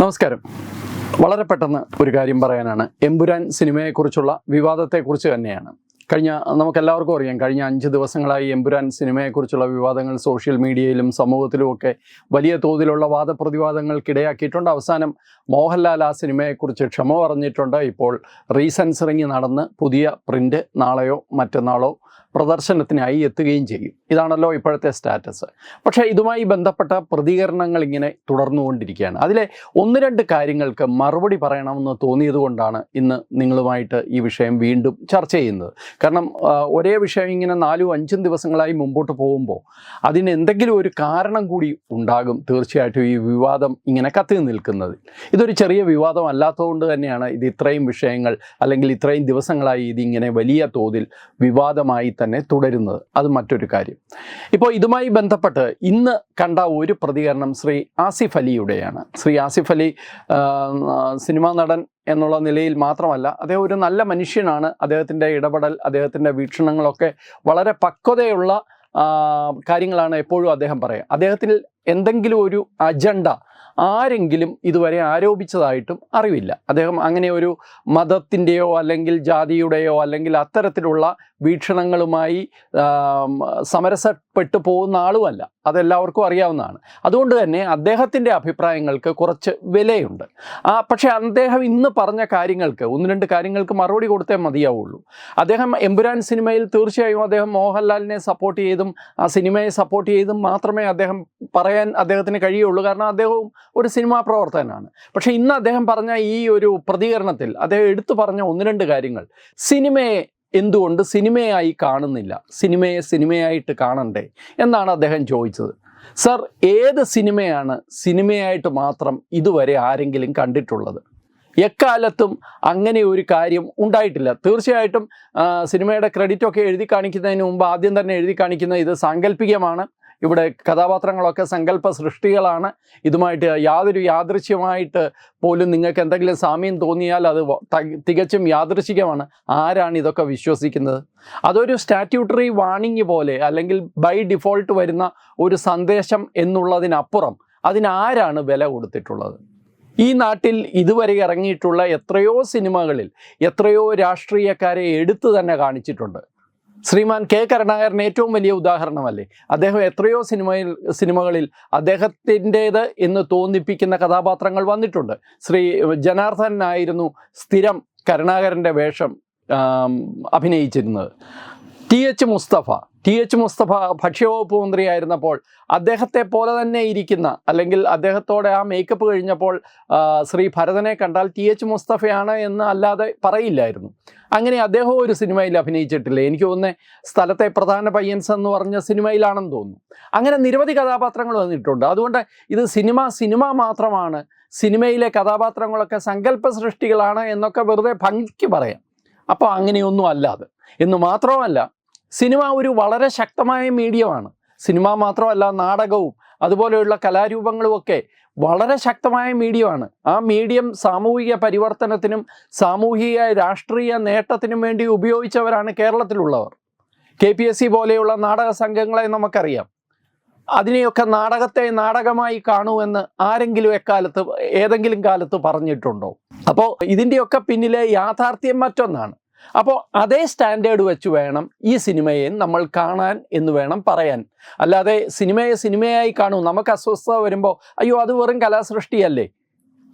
നമസ്കാരം. വളരെ പെട്ടെന്ന് ഒരു കാര്യം പറയാനാണ്. എമ്പുരാൻ സിനിമയെക്കുറിച്ചുള്ള വിവാദത്തെക്കുറിച്ച് തന്നെയാണ്. കഴിഞ്ഞ നമുക്കെല്ലാവർക്കും അറിയാം കഴിഞ്ഞ അഞ്ച് ദിവസങ്ങളായി എമ്പുരാൻ സിനിമയെക്കുറിച്ചുള്ള വിവാദങ്ങൾ സോഷ്യൽ മീഡിയയിലും സമൂഹത്തിലുമൊക്കെ വലിയ തോതിലുള്ള വാദപ്രതിവാദങ്ങൾക്കിടയാക്കിയിട്ടുണ്ട്. അവസാനം മോഹൻലാൽ ആ സിനിമയെക്കുറിച്ച് ക്ഷമ പറഞ്ഞിട്ടുണ്ട്. ഇപ്പോൾ റീസെൻസറിങ് നടന്ന് പുതിയ പ്രിന്റ് നാളെയോ മറ്റന്നാളോ പ്രദർശനത്തിനായി എത്തുകയും ചെയ്യും. ഇതാണല്ലോ ഇപ്പോഴത്തെ സ്റ്റാറ്റസ്. പക്ഷേ ഇതുമായി ബന്ധപ്പെട്ട പ്രതികരണങ്ങൾ ഇങ്ങനെ തുടർന്നുകൊണ്ടിരിക്കുകയാണ്. അതിലെ ഒന്ന് രണ്ട് കാര്യങ്ങൾക്ക് മറുപടി പറയണമെന്ന് തോന്നിയതുകൊണ്ടാണ് ഇന്ന് നിങ്ങളുമായിട്ട് ഈ വിഷയം വീണ്ടും ചർച്ച ചെയ്യുന്നത്. കാരണം ഒരേ വിഷയം ഇങ്ങനെ നാലും അഞ്ചും ദിവസങ്ങളായി മുമ്പോട്ട് പോകുമ്പോൾ അതിന് എന്തെങ്കിലും ഒരു കാരണം കൂടി ഉണ്ടാകും തീർച്ചയായിട്ടും ഈ വിവാദം ഇങ്ങനെ കത്തി നിൽക്കുന്നത്. ഇതൊരു ചെറിയ വിവാദം അല്ലാത്തതുകൊണ്ട് തന്നെയാണ് ഇത് ഇത്രയും വിഷയങ്ങൾ അല്ലെങ്കിൽ ഇത്രയും ദിവസങ്ങളായി ഇതിങ്ങനെ വലിയ തോതിൽ വിവാദമായി തന്നെ തുടരുന്നത്. അത് മറ്റൊരു കാര്യം. ഇപ്പോൾ ഇതുമായി ബന്ധപ്പെട്ട് ഇന്ന് കണ്ട ഒരു പ്രതികരണം ശ്രീ ആസിഫ് അലിയുടെയാണ്. ശ്രീ ആസിഫ് അലി സിനിമാ നടൻ എന്നുള്ള നിലയിൽ മാത്രമല്ല അദ്ദേഹം ഒരു നല്ല മനുഷ്യനാണ്. അദ്ദേഹത്തിന്റെ ഇടപെടൽ അദ്ദേഹത്തിന്റെ വീക്ഷണങ്ങളൊക്കെ വളരെ പക്വതയുള്ള കാര്യങ്ങളാണ് എപ്പോഴും അദ്ദേഹം പറയുക അദ്ദേഹത്തിന് എന്തെങ്കിലും ഒരു അജണ്ട ആരെങ്കിലും ഇതുവരെ ആരോപിച്ചതായിട്ടും അറിവില്ല. അദ്ദേഹം അങ്ങനെ ഒരു മതത്തിന്റെയോ അല്ലെങ്കിൽ ജാതിയുടെയോ അല്ലെങ്കിൽ അത്തരത്തിലുള്ള വീക്ഷണങ്ങളുമായി സമരസപ്പെട്ടു പോകുന്ന ആളുമല്ല. അതെല്ലാവർക്കും അറിയാവുന്നതാണ്. അതുകൊണ്ട് തന്നെ അദ്ദേഹത്തിന്റെ അഭിപ്രായങ്ങൾക്ക് കുറച്ച് വിലയുണ്ട്. ആ പക്ഷേ അദ്ദേഹം ഇന്ന് പറഞ്ഞ കാര്യങ്ങൾക്ക് ഒന്ന് രണ്ട് കാര്യങ്ങൾക്ക് മറുപടി കൊടുത്തേ മതിയാവുള്ളൂ. അദ്ദേഹം എമ്പുരാൻ സിനിമയിൽ തീർച്ചയായും അദ്ദേഹം മോഹൻലാലിനെ സപ്പോർട്ട് ചെയ്തും ആ സിനിമയെ സപ്പോർട്ട് ചെയ്തും മാത്രമേ അദ്ദേഹം പറയാൻ അദ്ദേഹത്തിന് കഴിയുള്ളൂ. കാരണം അദ്ദേഹവും ഒരു സിനിമാ പ്രവർത്തകനാണ്. പക്ഷേ ഇന്ന് അദ്ദേഹം പറഞ്ഞ ഈ ഒരു പ്രതികരണത്തിൽ അദ്ദേഹം എടുത്തു പറഞ്ഞ ഒന്ന് രണ്ട് കാര്യങ്ങൾ. സിനിമയെ എന്തുകൊണ്ട് സിനിമയായി കാണുന്നില്ല? സിനിമയെ സിനിമയായിട്ട് കാണണ്ടേ? എന്നാണ് അദ്ദേഹം ചോദിച്ചത്. സർ ഏത് സിനിമയാണ് സിനിമയായിട്ട് മാത്രം ഇതുവരെ ആരെങ്കിലും കണ്ടിട്ടുള്ളത്? എക്കാലത്തും അങ്ങനെ ഒരു കാര്യം ഉണ്ടായിട്ടില്ല. തീർച്ചയായിട്ടും സിനിമയുടെ ക്രെഡിറ്റൊക്കെ എഴുതി കാണിക്കുന്നതിന് മുമ്പ് ആദ്യം തന്നെ എഴുതി കാണിക്കുന്ന ഇത് സാങ്കല്പികമാണ് ഇവിടെ കഥാപാത്രങ്ങളൊക്കെ സങ്കല്പ സൃഷ്ടികളാണ്. ഇതുമായിട്ട് യാതൊരു യാദൃശ്യമായിട്ട് പോലും നിങ്ങൾക്ക് എന്തെങ്കിലും സാമ്യം തോന്നിയാൽ അത് തികച്ചും യാദൃശികമാണ്. ആരാണ് ഇതൊക്കെ വിശ്വസിക്കുന്നത്? അതൊരു സ്റ്റാറ്റ്യൂട്ടറി വാണിംഗ് പോലെ അല്ലെങ്കിൽ ബൈ ഡിഫോൾട്ട് വരുന്ന ഒരു സന്ദേശം എന്നുള്ളതിനപ്പുറം അതിനാരാണ് വില കൊടുത്തിട്ടുള്ളത്? ഈ നാട്ടിൽ ഇതുവരെ ഇറങ്ങിയിട്ടുള്ള എത്രയോ സിനിമകളിൽ എത്രയോ രാഷ്ട്രീയക്കാരെ എടുത്തു തന്നെ കാണിച്ചിട്ടുണ്ട്. ശ്രീമാൻ കെ കരുണാകരൻ ഏറ്റവും വലിയ ഉദാഹരണമല്ലേ? അദ്ദേഹം എത്രയോ സിനിമയിൽ സിനിമകളിൽ അദ്ദേഹത്തിന്റേത് എന്ന് തോന്നിപ്പിക്കുന്ന കഥാപാത്രങ്ങൾ വന്നിട്ടുണ്ട്. ശ്രീ ജനാർദ്ദനായിരുന്നു സ്ഥിരം കരുണാകരന്റെ വേഷം അഭിനയിച്ചിരുന്നത്. T H Mustafa. T H Mustafa ഭക്ഷ്യവകുപ്പ് മന്ത്രിയായിരുന്നപ്പോൾ അദ്ദേഹത്തെ പോലെ തന്നെ ഇരിക്കുന്ന അല്ലെങ്കിൽ അദ്ദേഹത്തോടെ ആ മേക്കപ്പ് കഴിഞ്ഞപ്പോൾ ശ്രീ ഭരതനെ കണ്ടാൽ ടി എച്ച് മുസ്തഫയാണ് എന്ന് അല്ലാതെ പറയില്ലായിരുന്നു. അങ്ങനെ അദ്ദേഹവും ഒരു സിനിമയിൽ അഭിനയിച്ചിട്ടില്ല? എനിക്ക് തോന്നുന്നത് സ്ഥലത്തെ പ്രധാന പയ്യൻസ് എന്ന് പറഞ്ഞ സിനിമയിലാണെന്ന് തോന്നുന്നു. അങ്ങനെ നിരവധി കഥാപാത്രങ്ങൾ വന്നിട്ടുണ്ട്. അതുകൊണ്ട് ഇത് സിനിമ സിനിമ മാത്രമാണ്. സിനിമയിലെ കഥാപാത്രങ്ങളൊക്കെ സങ്കല്പ സൃഷ്ടികളാണ് എന്നൊക്കെ വെറുതെ ഭംഗിക്ക് പറയാം. അപ്പോൾ അങ്ങനെയൊന്നും അല്ലാതെ. എന്ന് മാത്രമല്ല സിനിമ ഒരു വളരെ ശക്തമായ മീഡിയമാണ് സിനിമ മാത്രമല്ല നാടകവും അതുപോലെയുള്ള കലാരൂപങ്ങളും ഒക്കെ വളരെ ശക്തമായ മീഡിയമാണ് ആ മീഡിയം സാമൂഹിക പരിവർത്തനത്തിനും സാമൂഹിക രാഷ്ട്രീയ നേട്ടത്തിനും വേണ്ടി ഉപയോഗിച്ചവരാണ് കേരളത്തിലുള്ളവർ. കെ പി എസ് സി പോലെയുള്ള നാടക സംഘങ്ങളെ നമുക്കറിയാം. അതിനെയൊക്കെ നാടകത്തെ നാടകമായി കാണുമെന്ന് ആരെങ്കിലും എക്കാലത്ത് ഏതെങ്കിലും കാലത്ത് പറഞ്ഞിട്ടുണ്ടോ? അപ്പോൾ ഇതിന്റെയൊക്കെ പിന്നിലെ യാഥാർത്ഥ്യം മറ്റൊന്നാണ്. അപ്പോൾ അതേ സ്റ്റാൻഡേർഡ് വെച്ച് വേണം ഈ സിനിമയെ നമ്മൾ കാണാൻ എന്ന് വേണം പറയാൻ. അല്ലാതെ സിനിമയെ സിനിമയായി കാണൂ. നമുക്ക് അസ്വസ്ഥത വരുമ്പോൾ അയ്യോ അത് വെറും കലാസൃഷ്ടിയല്ലേ?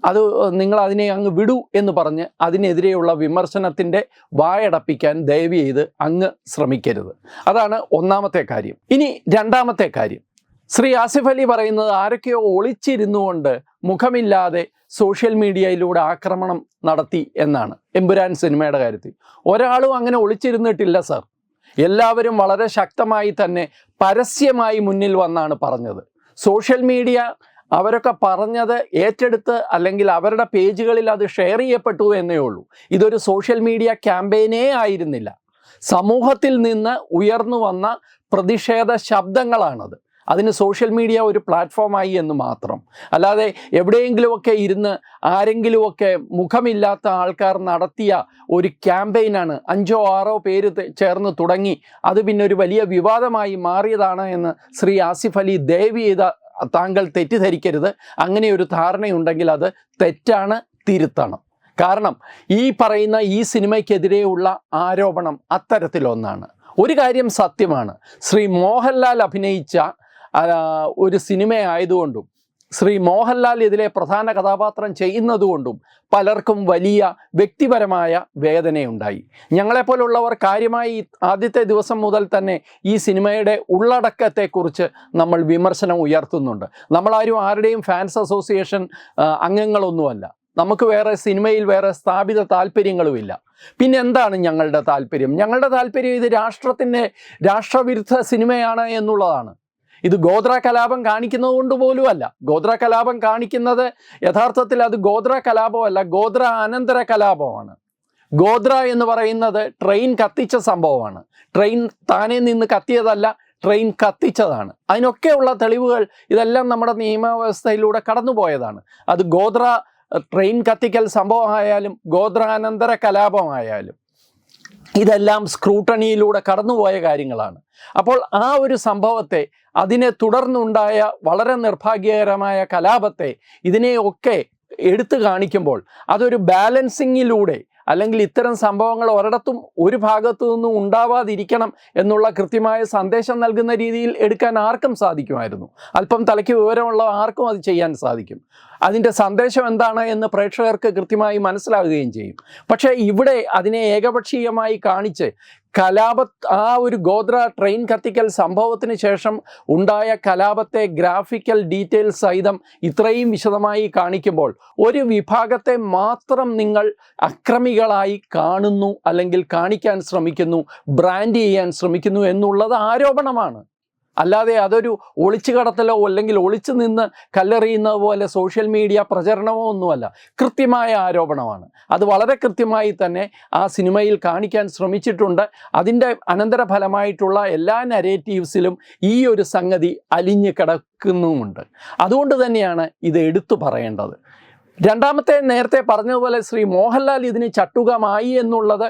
അത് നിങ്ങൾ അതിനെ അങ്ങ് വിടൂ എന്ന് പറഞ്ഞ് അതിനെതിരെയുള്ള വിമർശനത്തിന്റെ വായടപ്പിക്കാൻ ദയവ് ചെയ്ത് അങ്ങ് ശ്രമിക്കരുത്. അതാണ് ഒന്നാമത്തെ കാര്യം. ഇനി രണ്ടാമത്തെ കാര്യം. ശ്രീ ആസിഫ് അലി പറയുന്നത് ആരൊക്കെയോ ഒളിച്ചിരുന്നുകൊണ്ട് മുഖമില്ലാതെ സോഷ്യൽ മീഡിയയിലൂടെ ആക്രമണം നടത്തി എന്നാണ് എമ്പുരാൻ സിനിമയുടെ കാര്യത്തിൽ. ഒരാളും അങ്ങനെ ഒളിച്ചിരുന്നിട്ടില്ല സർ. എല്ലാവരും വളരെ ശക്തമായി തന്നെ പരസ്യമായി മുന്നിൽ വന്നാണ് പറഞ്ഞത്. സോഷ്യൽ മീഡിയ അവരൊക്കെ പറഞ്ഞത് ഏറ്റെടുത്ത് അല്ലെങ്കിൽ അവരുടെ പേജുകളിൽ അത് ഷെയർ ചെയ്യപ്പെട്ടു എന്നേ ഉള്ളൂ. ഇതൊരു സോഷ്യൽ മീഡിയ ക്യാമ്പയിനേ ആയിരുന്നില്ല. സമൂഹത്തിൽ നിന്ന് ഉയർന്നു വന്ന പ്രതിഷേധ ശബ്ദങ്ങളാണത്. അതിന് സോഷ്യൽ മീഡിയ ഒരു പ്ലാറ്റ്ഫോമായി എന്ന് മാത്രം. അല്ലാതെ എവിടെയെങ്കിലുമൊക്കെ ഇരുന്ന് ആരെങ്കിലുമൊക്കെ മുഖമില്ലാത്ത ആൾക്കാർ നടത്തിയ ഒരു ക്യാമ്പയിനാണ് അഞ്ചോ ആറോ പേര് ചേർന്ന് തുടങ്ങി. അത് പിന്നെ ഒരു വലിയ വിവാദമായി മാറിയതാണ് എന്ന് ശ്രീ ആസിഫ് അലി ദയവ് ചെയ്ത താങ്കൾ തെറ്റിദ്ധരിക്കരുത്. അങ്ങനെ ഒരു ധാരണയുണ്ടെങ്കിൽ അത് തെറ്റാണ് തിരുത്തണം. കാരണം ഈ പറയുന്ന ഈ സിനിമയ്ക്കെതിരെയുള്ള ആരോപണം അത്തരത്തിലൊന്നാണ്. ഒരു കാര്യം സത്യമാണ്. ശ്രീ മോഹൻലാൽ അഭിനയിച്ച ഒരു സിനിമയായതുകൊണ്ടും ശ്രീ മോഹൻലാൽ ഇതിലെ പ്രധാന കഥാപാത്രം ചെയ്യുന്നതുകൊണ്ടും പലർക്കും വലിയ വ്യക്തിപരമായ വേദനയുണ്ടായി. ഞങ്ങളെപ്പോലുള്ളവർ കാര്യമായി ആദ്യത്തെ ദിവസം മുതൽ തന്നെ ഈ സിനിമയുടെ ഉള്ളടക്കത്തെക്കുറിച്ച് നമ്മൾ വിമർശനം ഉയർത്തുന്നുണ്ട്. നമ്മളാരും ആരുടെയും ഫാൻസ് അസോസിയേഷൻ അംഗങ്ങളൊന്നുമല്ല. നമുക്ക് വേറെ സിനിമയിൽ വേറെ സ്ഥാപിത താല്പര്യങ്ങളുമില്ല. പിന്നെ എന്താണ് ഞങ്ങളുടെ താല്പര്യം? ഞങ്ങളുടെ താല്പര്യം ഇത് രാഷ്ട്രത്തിന്റെ രാഷ്ട്രവിരുദ്ധ സിനിമയാണ് എന്നുള്ളതാണ്. ഇത് ഗോത്ര കലാപം കാണിക്കുന്നത് കൊണ്ട് പോലും അല്ല ഗോത്ര കലാപം കാണിക്കുന്നത് യഥാർത്ഥത്തിൽ അത് ഗോത്ര കലാപമല്ല ഗോത്ര അനന്തര കലാപമാണ് ഗോത്ര എന്ന് പറയുന്നത് ട്രെയിൻ കത്തിച്ച സംഭവമാണ്. ട്രെയിൻ താനെ നിന്ന് കത്തിയതല്ല ട്രെയിൻ കത്തിച്ചതാണ്. അതിനൊക്കെയുള്ള തെളിവുകൾ ഇതെല്ലാം നമ്മുടെ നിയമവ്യവസ്ഥയിലൂടെ കടന്നുപോയതാണ്. അത് ഗോത്ര ട്രെയിൻ കത്തിക്കൽ സംഭവമായാലും ഗോത്രാനന്തര കലാപമായാലും ഇതെല്ലാം സ്ക്രൂട്ടണിയിലൂടെ കടന്നുപോയ കാര്യങ്ങളാണ്. അപ്പോൾ ആ ഒരു സംഭവത്തെ അതിനെ തുടർന്നുണ്ടായ വളരെ നിർഭാഗ്യകരമായ കലാപത്തെ ഇതിനെയൊക്കെ എടുത്തു കാണിക്കുമ്പോൾ അതൊരു ബാലൻസിങ്ങിലൂടെ അല്ലെങ്കിൽ ഇത്തരം സംഭവങ്ങൾ ഒരിടത്തും ഒരു ഭാഗത്തു നിന്നും ഉണ്ടാവാതിരിക്കണം എന്നുള്ള കൃത്യമായ സന്ദേശം നൽകുന്ന രീതിയിൽ എടുക്കാൻ ആർക്കും സാധിക്കുമായിരുന്നു. അല്പം തലയ്ക്ക് വിവരമുള്ള ആർക്കും അത് ചെയ്യാൻ സാധിക്കും. അതിന്റെ സന്ദേശം എന്താണ് എന്ന് പ്രേക്ഷകർക്ക് കൃത്യമായി മനസ്സിലാകുകയും ചെയ്യും. പക്ഷേ ഇവിടെ അതിനെ ഏകപക്ഷീയമായി കാണിച്ച് കലാപ ആ ഒരു ഗോത്ര ട്രെയിൻ കത്തിക്കൽ സംഭവത്തിന് ശേഷം ഉണ്ടായ കലാപത്തെ ഗ്രാഫിക്കൽ ഡീറ്റെയിൽസ് സഹിതം ഇത്രയും വിശദമായി കാണിക്കുമ്പോൾ ഒരു വിഭാഗത്തെ മാത്രം നിങ്ങൾ അക്രമികളായി കാണുന്നു അല്ലെങ്കിൽ കാണിക്കാൻ ശ്രമിക്കുന്നു ബ്രാൻഡ് ചെയ്യാൻ ശ്രമിക്കുന്നു എന്നുള്ളത് ആരോപണമാണ്. അല്ലാതെ അതൊരു ഒളിച്ചു കടത്തലോ അല്ലെങ്കിൽ ഒളിച്ചു നിന്ന് കല്ലെറിയുന്നത് പോലെ സോഷ്യൽ മീഡിയ പ്രചരണമോ ഒന്നുമല്ല. കൃത്യമായ ആരോപണമാണ്. അത് വളരെ കൃത്യമായി തന്നെ ആ സിനിമയിൽ കാണിക്കാൻ ശ്രമിച്ചിട്ടുണ്ട്. അതിന്റെ അനന്തരഫലമായിട്ടുള്ള എല്ലാ നരേറ്റീവ്സിലും ഈ ഒരു സംഗതി അലിഞ്ഞ് കിടക്കുന്നുമുണ്ട്. അതുകൊണ്ട് തന്നെയാണ് ഇത് എടുത്തു പറയേണ്ടത്. രണ്ടാമത്തെ നേരത്തെ പറഞ്ഞതുപോലെ ശ്രീ മോഹൻലാൽ ഇതിന് ചട്ടുകമായി എന്നുള്ളത്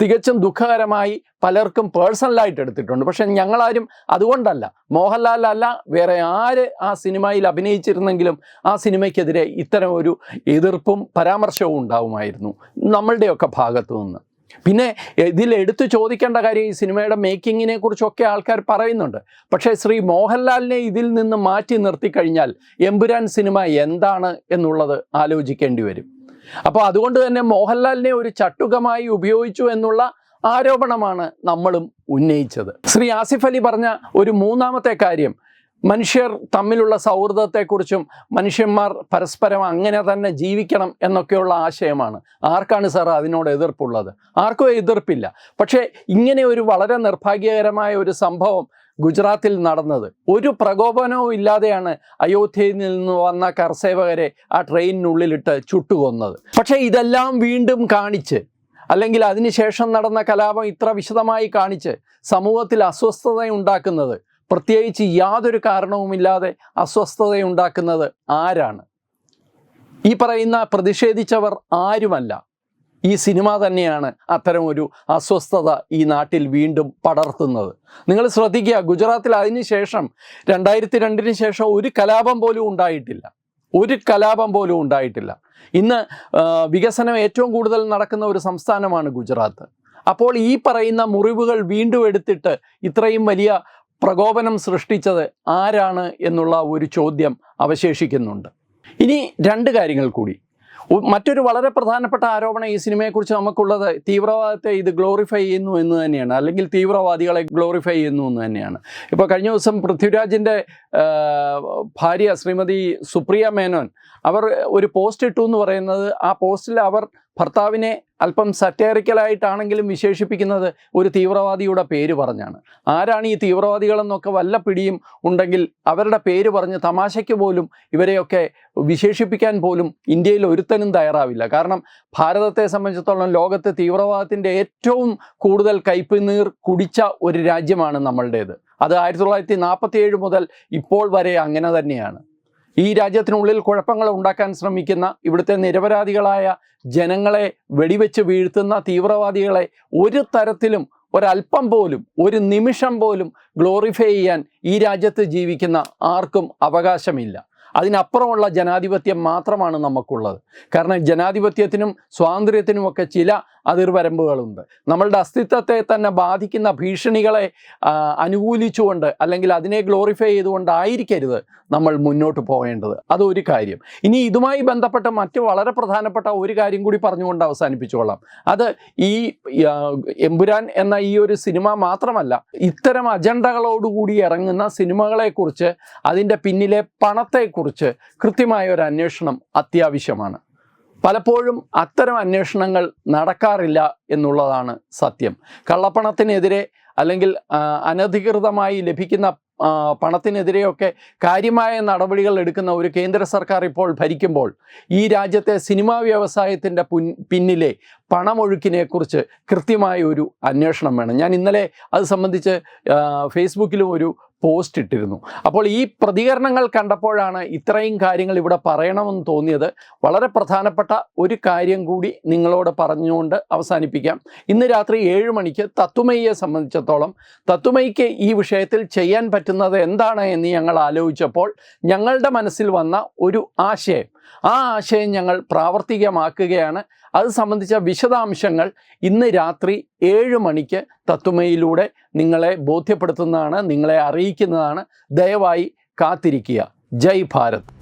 തികച്ചും ദുഃഖകരമായി പലർക്കും പേഴ്സണലായിട്ട് എടുത്തിട്ടുണ്ട്. പക്ഷെ ഞങ്ങളാരും അതുകൊണ്ടല്ല. മോഹൻലാൽ അല്ല വേറെ ആര് ആ സിനിമയിൽ അഭിനയിച്ചിരുന്നെങ്കിലും ആ സിനിമയ്ക്കെതിരെ ഇത്തരം ഒരു എതിർപ്പും പരാമർശവും ഉണ്ടാവുമായിരുന്നു നമ്മളുടെയൊക്കെ ഭാഗത്തു നിന്ന് പിന്നെ ഇതിൽ എടുത്തു ചോദിക്കേണ്ട കാര്യം ഈ സിനിമയുടെ മേക്കിങ്ങിനെ കുറിച്ചൊക്കെ ആൾക്കാർ പറയുന്നുണ്ട്. പക്ഷേ ശ്രീ മോഹൻലാലിനെ ഇതിൽ നിന്ന് മാറ്റി നിർത്തിക്കഴിഞ്ഞാൽ എമ്പുരാൻ സിനിമ എന്താണ് എന്നുള്ളത് ആലോചിക്കേണ്ടി വരും. അപ്പോൾ അതുകൊണ്ട് തന്നെ മോഹൻലാലിനെ ഒരു ചട്ടുകമായി ഉപയോഗിച്ചു എന്നുള്ള ആരോപണമാണ് നമ്മളും ഉന്നയിച്ചത്. ശ്രീ ആസിഫ് അലി പറഞ്ഞ ഒരു മൂന്നാമത്തെ കാര്യം മനുഷ്യർ തമ്മിലുള്ള സൗഹൃദത്തെക്കുറിച്ചും മനുഷ്യന്മാർ പരസ്പരം അങ്ങനെ തന്നെ ജീവിക്കണം എന്നൊക്കെയുള്ള ആശയമാണ്. ആർക്കാണ് സാർ അതിനോട് എതിർപ്പുള്ളത്? ആർക്കും എതിർപ്പില്ല. പക്ഷേ ഇങ്ങനെ ഒരു വളരെ നിർഭാഗ്യകരമായ ഒരു സംഭവം ഗുജറാത്തിൽ നടന്നത്. ഒരു പ്രകോപനവും ഇല്ലാതെയാണ് അയോധ്യയിൽ നിന്ന് വന്ന കർസേവകരെ ആ ട്രെയിനിനുള്ളിലിട്ട് ചുട്ടുകൊന്നത്. പക്ഷേ ഇതെല്ലാം വീണ്ടും കാണിച്ച് അല്ലെങ്കിൽ അതിനുശേഷം നടന്ന കലാപം ഇത്ര വിശദമായി കാണിച്ച് സമൂഹത്തിൽ അസ്വസ്ഥത ഉണ്ടാക്കുന്നത് പ്രത്യേകിച്ച് യാതൊരു കാരണവുമില്ലാതെ അസ്വസ്ഥതയുണ്ടാക്കുന്നത് ആരാണ്? ഈ പറയുന്ന പ്രതിഷേധിച്ചവർ ആരുമല്ല. ഈ സിനിമ തന്നെയാണ് അത്തരം ഒരു അസ്വസ്ഥത ഈ നാട്ടിൽ വീണ്ടും പടർത്തുന്നത്. നിങ്ങൾ ശ്രദ്ധിക്കുക ഗുജറാത്തിൽ അതിന് ശേഷം രണ്ടായിരത്തി രണ്ടിന് ശേഷം ഒരു കലാപം പോലും ഉണ്ടായിട്ടില്ല. ഒരു കലാപം പോലും ഉണ്ടായിട്ടില്ല. ഇന്ന് വികസനം ഏറ്റവും കൂടുതൽ നടക്കുന്ന ഒരു സംസ്ഥാനമാണ് ഗുജറാത്ത്. അപ്പോൾ ഈ പറയുന്ന മുറിവുകൾ വീണ്ടും എടുത്തിട്ട് ഇത്രയും വലിയ പ്രകോപനം സൃഷ്ടിച്ചത് ആരാണ് എന്നുള്ള ഒരു ചോദ്യം അവശേഷിക്കുന്നുണ്ട്. ഇനി രണ്ട് കാര്യങ്ങൾ കൂടി. മറ്റൊരു വളരെ പ്രധാനപ്പെട്ട ആരോപണം ഈ സിനിമയെക്കുറിച്ച് നമുക്കുള്ളത് തീവ്രവാദത്തെ ഇത് ഗ്ലോറിഫൈ ചെയ്യുന്നു എന്ന് തന്നെയാണ്. അല്ലെങ്കിൽ തീവ്രവാദികളെ ഗ്ലോറിഫൈ ചെയ്യുന്നു എന്ന് തന്നെയാണ്. ഇപ്പോൾ കഴിഞ്ഞ ദിവസം പൃഥ്വിരാജിന്റെ ഭാര്യ ശ്രീമതി സുപ്രിയ മേനോൻ അവർ ഒരു പോസ്റ്റ് ഇട്ടു എന്ന് പറയുന്നത് ആ പോസ്റ്റിൽ അവർ ഭർത്താവിനെ അല്പം സറ്റേറിക്കലായിട്ടാണെങ്കിലും വിശേഷിപ്പിക്കുന്നത് ഒരു തീവ്രവാദിയുടെ പേര് പറഞ്ഞാണ്. ആരാണ് ഈ തീവ്രവാദികളെന്നൊക്കെ വല്ല പിടിയും ഉണ്ടെങ്കിൽ അവരുടെ പേര് പറഞ്ഞ് തമാശയ്ക്ക് പോലും ഇവരെയൊക്കെ വിശേഷിപ്പിക്കാൻ പോലും ഇന്ത്യയിൽ ഒരുത്തനും തയ്യാറാവില്ല. കാരണം ഭാരതത്തെ സംബന്ധിച്ചിടത്തോളം ലോകത്ത് തീവ്രവാദത്തിന്റെ ഏറ്റവും കൂടുതൽ കയ്പ് കുടിച്ച ഒരു രാജ്യമാണ് നമ്മളുടേത്. അത് ആയിരത്തി തൊള്ളായിരത്തി നാൽപ്പത്തി ഏഴ് മുതൽ ഇപ്പോൾ വരെ അങ്ങനെ തന്നെയാണ്. ഈ രാജ്യത്തിനുള്ളിൽ കുഴപ്പങ്ങൾ ഉണ്ടാക്കാൻ ശ്രമിക്കുന്ന ഇവിടുത്തെ നിരപരാധികളായ ജനങ്ങളെ വെടിവെച്ച് വീഴ്ത്തുന്ന തീവ്രവാദികളെ ഒരു തരത്തിലും ഒരല്പം പോലും ഒരു നിമിഷം പോലും ഗ്ലോറിഫൈ ചെയ്യാൻ ഈ രാജ്യത്ത് ജീവിക്കുന്ന ആർക്കും അവകാശമില്ല. അതിനപ്പുറമുള്ള ജനാധിപത്യം മാത്രമാണ് നമുക്കുള്ളത്. കാരണം ജനാധിപത്യത്തിനും സ്വാതന്ത്ര്യത്തിനുമൊക്കെ ചില അതിർവരമ്പുകളുണ്ട് നമ്മളുടെ അസ്തിത്വത്തെ തന്നെ ബാധിക്കുന്ന ഭീഷണികളെ അനുകൂലിച്ചുകൊണ്ട് അല്ലെങ്കിൽ അതിനെ ഗ്ലോറിഫൈ ചെയ്തുകൊണ്ടായിരിക്കരുത് നമ്മൾ മുന്നോട്ട് പോകേണ്ടത്. അതൊരു കാര്യം. ഇനി ഇതുമായി ബന്ധപ്പെട്ട മറ്റ് വളരെ പ്രധാനപ്പെട്ട ഒരു കാര്യം കൂടി പറഞ്ഞുകൊണ്ട് അവസാനിപ്പിച്ചുകൊള്ളാം അത് ഈ എമ്പുരാൻ എന്ന ഈ ഒരു സിനിമ മാത്രമല്ല ഇത്തരം അജണ്ടകളോടുകൂടി ഇറങ്ങുന്ന സിനിമകളെക്കുറിച്ച് അതിന്റെ പിന്നിലെ പണത്തെക്കുറിച്ച് കൃത്യമായ ഒരു അന്വേഷണം അത്യാവശ്യമാണ്. പലപ്പോഴും അത്തരം അന്വേഷണങ്ങൾ നടക്കാറില്ല എന്നുള്ളതാണ് സത്യം. കള്ളപ്പണത്തിനെതിരെ അല്ലെങ്കിൽ അനധികൃതമായി ലഭിക്കുന്ന പണത്തിനെതിരെയൊക്കെ കാര്യമായ നടപടികൾ എടുക്കുന്ന ഒരു കേന്ദ്ര സർക്കാർ ഇപ്പോൾ ഭരിക്കുമ്പോൾ ഈ രാജ്യത്തെ സിനിമാ വ്യവസായത്തിന്റെ പിന്നിലെ പണമൊഴുക്കിനെക്കുറിച്ച് കൃത്യമായ ഒരു അന്വേഷണം വേണം. ഞാൻ ഇന്നലെ അത് സംബന്ധിച്ച് ഫേസ്ബുക്കിലും ഒരു പോസ്റ്റ് ഇട്ടിരുന്നു. അപ്പോൾ ഈ പ്രതികരണങ്ങൾ കണ്ടപ്പോഴാണ് ഇത്രയും കാര്യങ്ങൾ ഇവിടെ പറയണമെന്ന് തോന്നിയത്. വളരെ പ്രധാനപ്പെട്ട ഒരു കാര്യം കൂടി നിങ്ങളോട് പറഞ്ഞുകൊണ്ട് അവസാനിപ്പിക്കാം. ഇന്ന് രാത്രി ഏഴ് മണിക്ക് തത്തുമയ്യെ സംബന്ധിച്ചിടത്തോളം തത്തുമയ്ക്ക് ഈ വിഷയത്തിൽ ചെയ്യാൻ പറ്റുന്നത് എന്താണ് എന്ന് ഞങ്ങൾ ആലോചിച്ചപ്പോൾ ഞങ്ങളുടെ മനസ്സിൽ വന്ന ഒരു ആശയം. ആ ആശയം ഞങ്ങൾ പ്രാവർത്തികമാക്കുകയാണ്. അത് സംബന്ധിച്ച വിശദാംശങ്ങൾ ഇന്ന് രാത്രി ഏഴ് മണിക്ക് തത്തുമയിലൂടെ നിങ്ങളെ ബോധ്യപ്പെടുത്തുന്നതാണ് നിങ്ങളെ അറിയിക്കുന്നതാണ്. ദയവായി കാത്തിരിക്കുക. Jai Bharat.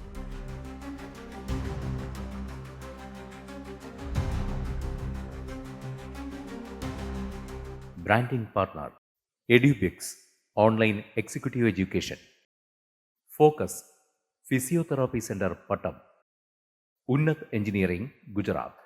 Branding partner online executive education. Focus physiotherapy Pattom. Engineering Gujarat.